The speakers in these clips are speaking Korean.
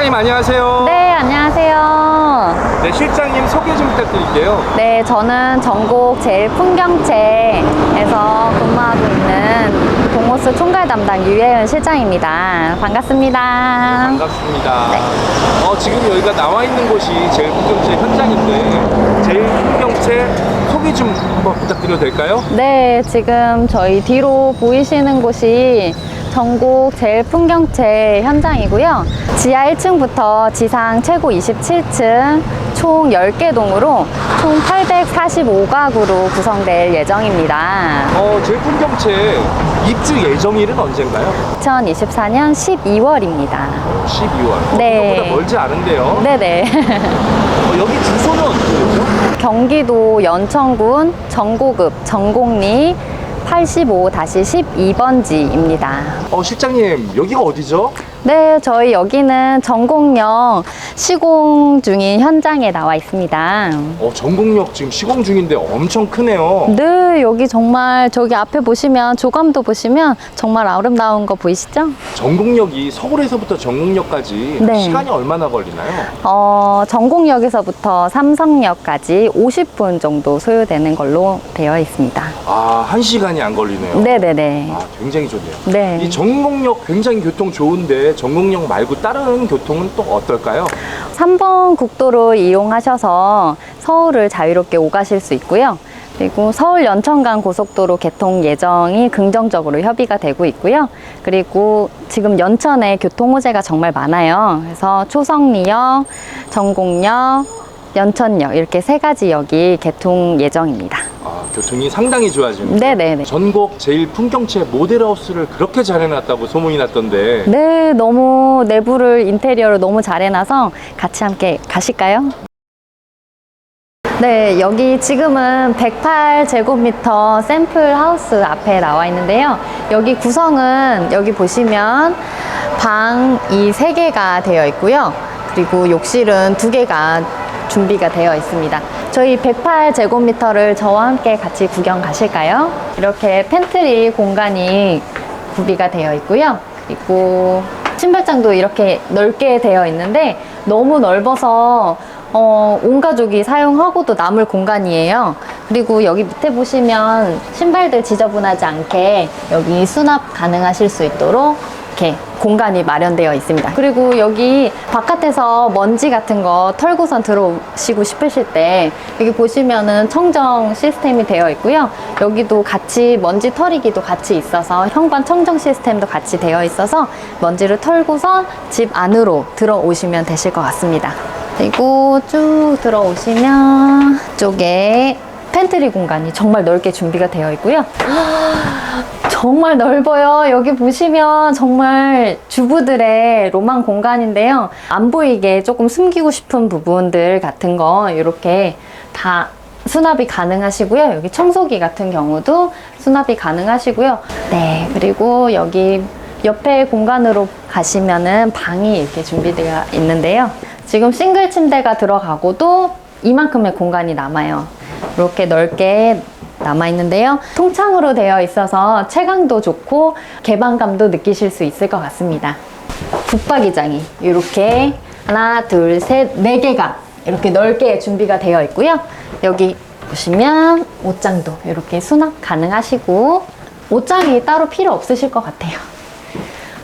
실장님 안녕하세요. 네, 안녕하세요. 네, 실장님 소개 좀 부탁드릴게요. 네, 저는 전국 제일 풍경채에서 근무하고 있는 동호수 총괄 담당 유혜은 실장입니다. 반갑습니다. 반갑습니다. 네. 어, 지금 여기가 나와 있는 곳이 제일 풍경채 현장인데 제일 풍경채 소개 좀 한번 부탁드려도 될까요? 네, 지금 저희 뒤로 보이시는 곳이 전국 제일 풍경채 현장이고요. 지하 1층부터 지상 최고 27층 총 10개 동으로 총 845가구로 구성될 예정입니다. 어, 제일 풍경채 입주 예정일은 언젠가요? 2024년 12월입니다. 12월. 네. 생각보다 멀지 않은데요. 네네. 어, 여기 주소는 어떻게 되죠? 경기도 연천군 정고급 정곡리 85-12번지입니다. 어, 실장님 여기가 어디죠? 네, 저희 여기는 전곡역 시공 중인 현장에 나와 있습니다. 어, 전국역 지금 시공 중인데 엄청 크네요. 네, 여기 정말 저기 앞에 보시면 조감도 보시면 정말 아름다운 거 보이시죠? 전국역이 서울에서부터 전국역까지 네. 시간이 얼마나 걸리나요? 어, 전곡역에서부터 삼성역까지 50분 정도 소요되는 걸로 되어 있습니다. 아, 한 시간이 안 걸리네요. 네 네 네. 아, 굉장히 좋네요. 네. 이 전국역 굉장히 교통 좋은데 전국역 말고 다른 교통은 또 어떨까요? 3번 국도로 이용하셔서 서울을 자유롭게 오가실 수 있고요. 그리고 서울 연천간 고속도로 개통 예정이 긍정적으로 협의가 되고 있고요. 그리고 지금 연천에 교통 호재가 정말 많아요. 그래서 초성리역, 전곡역, 연천역 이렇게 세 가지 역이 개통 예정입니다. 아, 교통이 상당히 좋아지는. 네네네. 전국 제일 풍경채 모델하우스를 그렇게 잘 해놨다고 소문이 났던데 네, 너무 내부를 인테리어를 너무 잘 해놔서 같이 함께 가실까요? 네, 여기 지금은 108제곱미터 샘플 하우스 앞에 나와 있는데요. 여기 구성은 여기 보시면 방이 3개가 되어 있고요. 그리고 욕실은 2개가 준비가 되어 있습니다. 저희 108제곱미터를 저와 함께 같이 구경 가실까요? 이렇게 팬트리 공간이 구비가 되어 있고요. 그리고 신발장도 이렇게 넓게 되어 있는데 너무 넓어서 어, 온 가족이 사용하고도 남을 공간이에요. 그리고 여기 밑에 보시면 신발들 지저분하지 않게 여기 수납 가능하실 수 있도록 이렇게 공간이 마련되어 있습니다. 그리고 여기 바깥에서 먼지 같은 거 털고선 들어오시고 싶으실 때 여기 보시면은 청정 시스템이 되어 있고요. 여기도 같이 먼지 털이기도 같이 있어서 현관 청정 시스템도 같이 되어 있어서 먼지를 털고선 집 안으로 들어오시면 되실 것 같습니다. 그리고 쭉 들어오시면 쪽에 팬트리 공간이 정말 넓게 준비가 되어 있고요. 정말 넓어요. 여기 보시면 정말 주부들의 로망 공간인데요. 안 보이게 조금 숨기고 싶은 부분들 같은 거 이렇게 다 수납이 가능하시고요. 여기 청소기 같은 경우도 수납이 가능하시고요. 네, 그리고 여기 옆에 공간으로 가시면은 방이 이렇게 준비되어 있는데요. 지금 싱글 침대가 들어가고도 이만큼의 공간이 남아요. 이렇게 넓게 남아 있는데요. 통창으로 되어 있어서 체감도 좋고 개방감도 느끼실 수 있을 것 같습니다. 붙박이장이 이렇게 하나, 둘, 셋, 네 개가 이렇게 넓게 준비가 되어 있고요. 여기 보시면 옷장도 이렇게 수납 가능하시고 옷장이 따로 필요 없으실 것 같아요.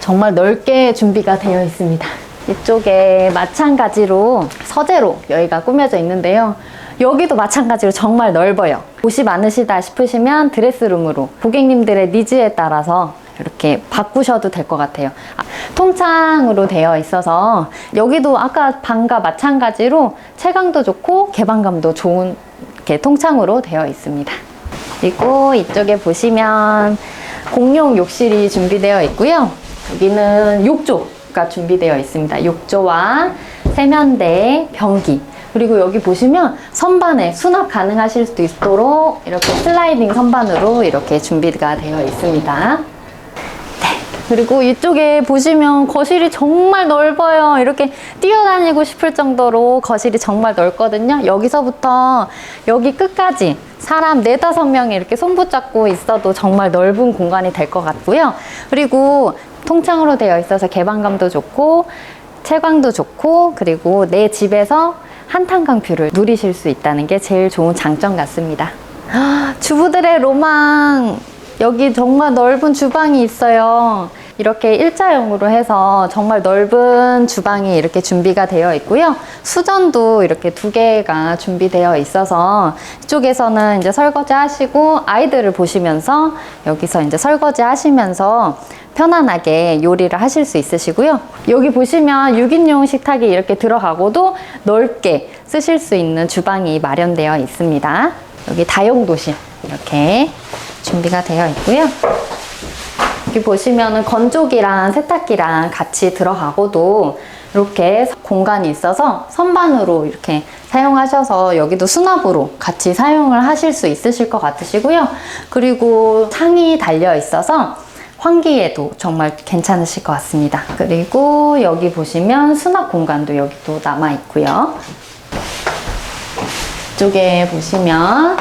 정말 넓게 준비가 되어 있습니다. 이쪽에 마찬가지로 서재로 여기가 꾸며져 있는데요. 여기도 마찬가지로 정말 넓어요. 옷이 많으시다 싶으시면 드레스룸으로 고객님들의 니즈에 따라서 이렇게 바꾸셔도 될 것 같아요. 아, 통창으로 되어 있어서 여기도 아까 방과 마찬가지로 채광도 좋고 개방감도 좋은 이렇게 통창으로 되어 있습니다. 그리고 이쪽에 보시면 공용 욕실이 준비되어 있고요. 여기는 욕조가 준비되어 있습니다. 욕조와 세면대, 변기. 그리고 여기 보시면 선반에 수납 가능하실 수도 있도록 이렇게 슬라이딩 선반으로 이렇게 준비가 되어 있습니다. 그리고 이쪽에 보시면 거실이 정말 넓어요. 이렇게 뛰어다니고 싶을 정도로 거실이 정말 넓거든요. 여기서부터 여기 끝까지 사람 네다섯 명이 이렇게 손 붙잡고 있어도 정말 넓은 공간이 될 것 같고요. 그리고 통창으로 되어 있어서 개방감도 좋고 채광도 좋고 그리고 내 집에서 한탄강 뷰를 누리실 수 있다는 게 제일 좋은 장점 같습니다. 아, 주부들의 로망. 여기 정말 넓은 주방이 있어요. 이렇게 일자형으로 해서 정말 넓은 주방이 이렇게 준비가 되어 있고요. 수전도 이렇게 두 개가 준비되어 있어서 이쪽에서는 이제 설거지 하시고 아이들을 보시면서 여기서 이제 설거지 하시면서 편안하게 요리를 하실 수 있으시고요. 여기 보시면 6인용 식탁이 이렇게 들어가고도 넓게 쓰실 수 있는 주방이 마련되어 있습니다. 여기 다용도실 이렇게 준비가 되어 있고요. 여기 보시면은 건조기랑 세탁기랑 같이 들어가고도 이렇게 공간이 있어서 선반으로 이렇게 사용하셔서 여기도 수납으로 같이 사용을 하실 수 있으실 것 같으시고요. 그리고 창이 달려 있어서 환기에도 정말 괜찮으실 것 같습니다. 그리고 여기 보시면 수납 공간도 여기 또 남아 있고요. 이쪽에 보시면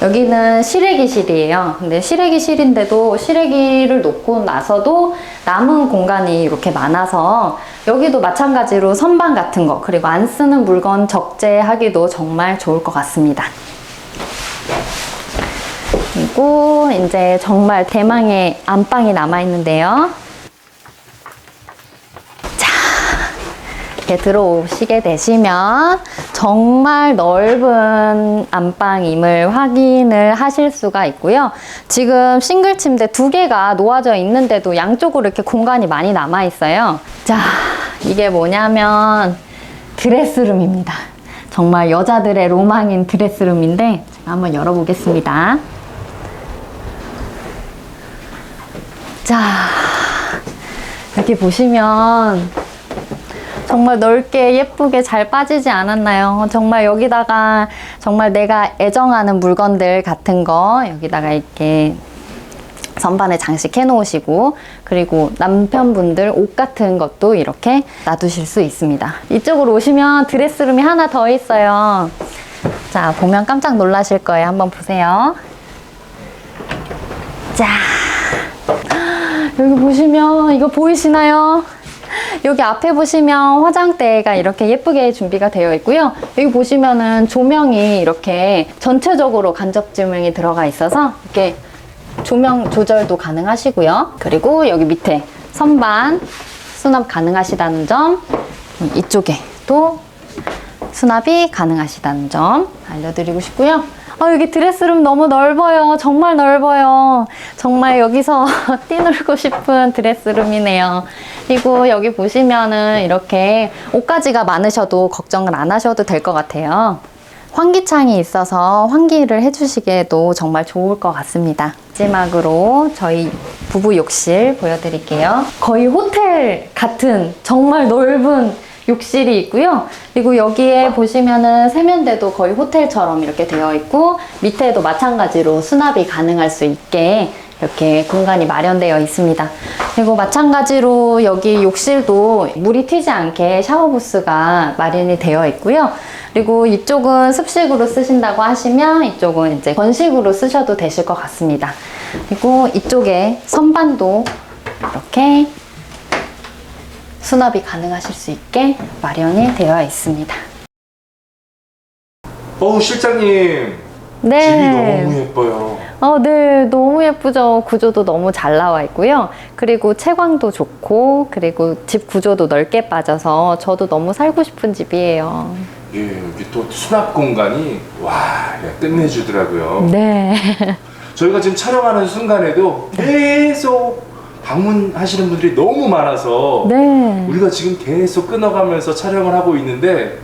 여기는 시래기실이에요. 근데 시래기실인데도 시래기를 놓고 나서도 남은 공간이 이렇게 많아서 여기도 마찬가지로 선반 같은 거 그리고 안 쓰는 물건 적재하기도 정말 좋을 것 같습니다. 그리고 이제 정말 대망의 안방이 남아 있는데요. 이렇게 들어오시게 되시면 정말 넓은 안방임을 확인을 하실 수가 있고요. 지금 싱글 침대 두 개가 놓아져 있는데도 양쪽으로 이렇게 공간이 많이 남아 있어요. 자, 이게 뭐냐면 드레스룸입니다. 정말 여자들의 로망인 드레스룸인데 제가 한번 열어보겠습니다. 자, 여기 보시면 정말 넓게 예쁘게 잘 빠지지 않았나요? 정말 여기다가 정말 내가 애정하는 물건들 같은 거 여기다가 이렇게 선반에 장식해 놓으시고 그리고 남편분들 옷 같은 것도 이렇게 놔두실 수 있습니다. 이쪽으로 오시면 드레스룸이 하나 더 있어요. 자, 보면 깜짝 놀라실 거예요. 한번 보세요. 자, 여기 보시면 이거 보이시나요? 여기 앞에 보시면 화장대가 이렇게 예쁘게 준비가 되어 있고요. 여기 보시면은 조명이 이렇게 전체적으로 간접 조명이 들어가 있어서 이렇게 조명 조절도 가능하시고요. 그리고 여기 밑에 선반 수납 가능하시다는 점 음, 이쪽에 또 수납이 가능하시다는 점 알려드리고 싶고요. 아, 여기 드레스룸 너무 넓어요. 정말 넓어요. 정말 여기서 뛰놀고 싶은 드레스룸이네요. 그리고 여기 보시면은 이렇게 옷가지가 많으셔도 걱정을 안 하셔도 될 것 같아요. 환기창이 있어서 환기를 해주시기에도 정말 좋을 것 같습니다. 마지막으로 저희 부부 욕실 보여드릴게요. 거의 호텔 같은 정말 넓은 욕실이 있고요. 그리고 여기에 보시면은 세면대도 거의 호텔처럼 이렇게 되어 있고 밑에도 마찬가지로 수납이 가능할 수 있게 이렇게 공간이 마련되어 있습니다. 그리고 마찬가지로 여기 욕실도 물이 튀지 않게 샤워부스가 마련이 되어 있고요. 그리고 이쪽은 습식으로 쓰신다고 하시면 이쪽은 이제 건식으로 쓰셔도 되실 것 같습니다. 그리고 이쪽에 선반도 이렇게 수납이 가능하실 수 있게 마련이 되어 있습니다. 어우 실장님 네. 집이 너무 예뻐요. 어, 네, 너무 예쁘죠. 구조도 너무 잘 나와 있고요. 그리고 채광도 좋고, 그리고 집 구조도 넓게 빠져서 저도 너무 살고 싶은 집이에요. 예, 여기 또 수납 공간이 와 야, 끝내주더라고요. 네. 저희가 지금 촬영하는 순간에도 계속 방문하시는 분들이 너무 많아서 네. 우리가 지금 계속 끊어가면서 촬영을 하고 있는데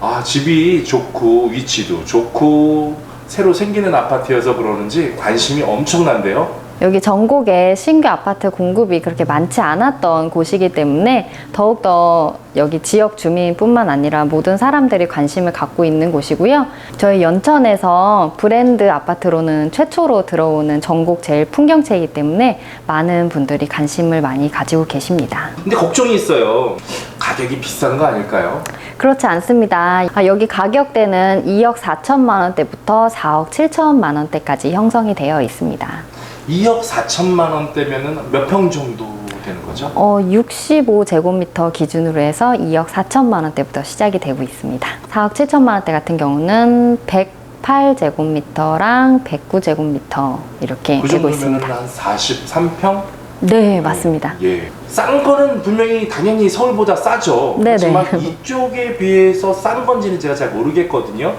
아 집이 좋고 위치도 좋고 새로 생기는 아파트여서 그러는지 관심이 엄청난데요. 여기 전국에 신규 아파트 공급이 그렇게 많지 않았던 곳이기 때문에 더욱더 여기 지역 주민뿐만 아니라 모든 사람들이 관심을 갖고 있는 곳이고요. 저희 연천에서 브랜드 아파트로는 최초로 들어오는 전국 제일 풍경채이기 때문에 많은 분들이 관심을 많이 가지고 계십니다. 근데 걱정이 있어요. 가격이 비싼 거 아닐까요? 그렇지 않습니다. 아, 여기 가격대는 2억 4천만 원대부터 4억 7천만 원대까지 형성이 되어 있습니다. 2억 4천만 원대면은 몇 평 정도 되는 거죠? 어, 65제곱미터 기준으로 해서 2억 4천만 원대부터 시작이 되고 있습니다. 4억 7천만 원대 같은 경우는 108제곱미터랑 109제곱미터 이렇게 그 되고 정도면 있습니다. 한 43평? 네, 맞습니다. 예. 싼 거는 분명히 당연히 서울보다 싸죠. 네네. 하지만 이쪽에 비해서 싼 건지는 제가 잘 모르겠거든요.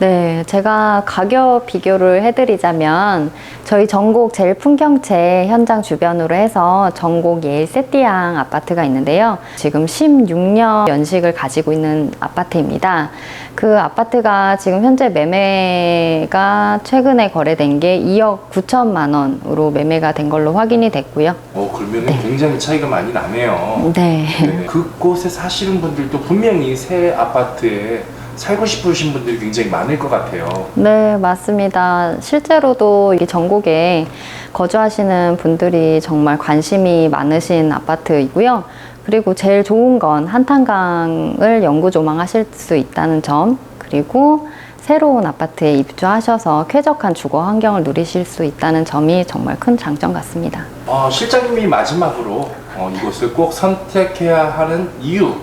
네, 제가 가격 비교를 해드리자면 저희 전곡 제일 풍경채 현장 주변으로 해서 전곡 예일 세띠양 아파트가 있는데요. 지금 16년 연식을 가지고 있는 아파트입니다. 그 아파트가 지금 현재 매매가 최근에 거래된 게 2억 9천만 원으로 매매가 된 걸로 확인이 됐고요. 어, 그러면 굉장히 차이가 많이 나네요. 네. 네. 그곳에 사시는 분들도 분명히 새 아파트에 살고 싶으신 분들이 굉장히 많을 것 같아요. 네, 맞습니다. 실제로도 이 전국에 거주하시는 분들이 정말 관심이 많으신 아파트이고요. 그리고 제일 좋은 건 한탄강을 영구조망하실 수 있다는 점, 그리고 새로운 아파트에 입주하셔서 쾌적한 주거 환경을 누리실 수 있다는 점이 정말 큰 장점 같습니다. 어, 실장님이 마지막으로 어, 이곳을 꼭 선택해야 하는 이유,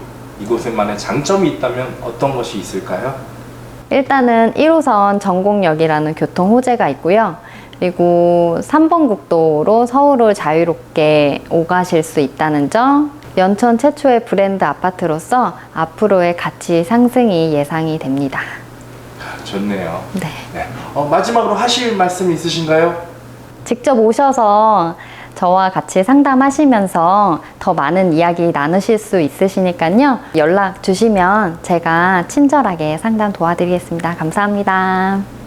이곳에만의 장점이 있다면 어떤 것이 있을까요? 일단은 1호선 전곡역이라는 교통 호재가 있고요. 그리고 3번 국도로 서울을 자유롭게 오가실 수 있다는 점, 연천 최초의 브랜드 아파트로서 앞으로의 가치 상승이 예상이 됩니다. 좋네요. 네. 네. 어, 마지막으로 하실 말씀 있으신가요? 직접 오셔서 저와 같이 상담하시면서 더 많은 이야기 나누실 수 있으시니까요. 연락 주시면 제가 친절하게 상담 도와드리겠습니다. 감사합니다.